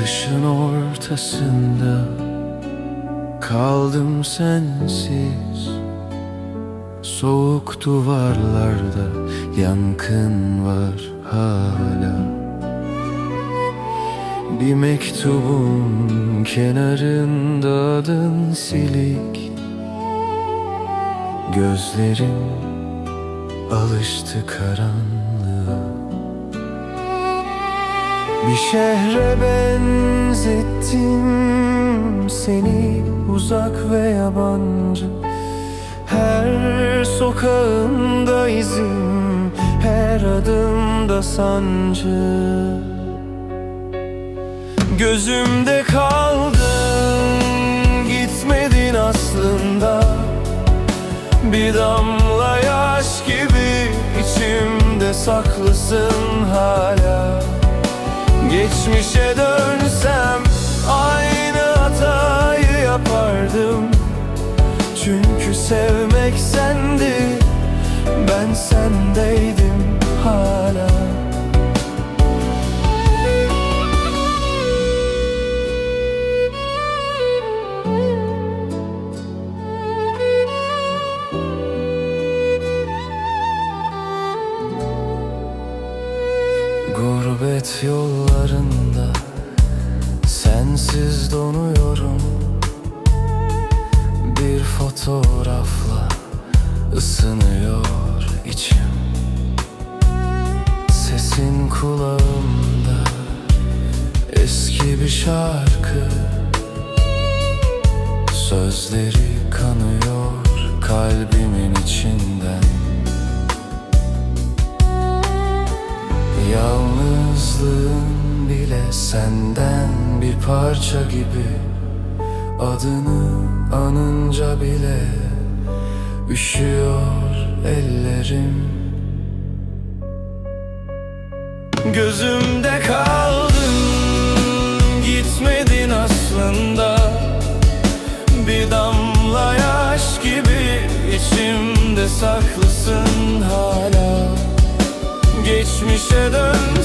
Kışın ortasında kaldım sensiz. Soğuk duvarlarda yankın var hala. Bir mektubun kenarında adın silik. Gözlerim alıştı karanlığa Bir şehre benzettim seni uzak ve yabancı. Her sokağında izim, her adımda sancı. Gözümde kaldın, gitmedin aslında. Bir damla yaş gibi içimde saklısın hala Geçmişe dönsem aynı hatayı yapardım. Çünkü sevmek sendi, Gurbet yollarında sensiz donuyorum. Bir fotoğrafla ısınıyor içim. Sesin kulağımda eski bir şarkı. Sözleri kanıyor kalbimin içinden bile senden bir parça gibi. Adını anınca bile üşüyor ellerim. Gözümde kaldın gitmedin aslında. Bir damla yaş gibi içimde saklısın hala. Geçmişe dönsem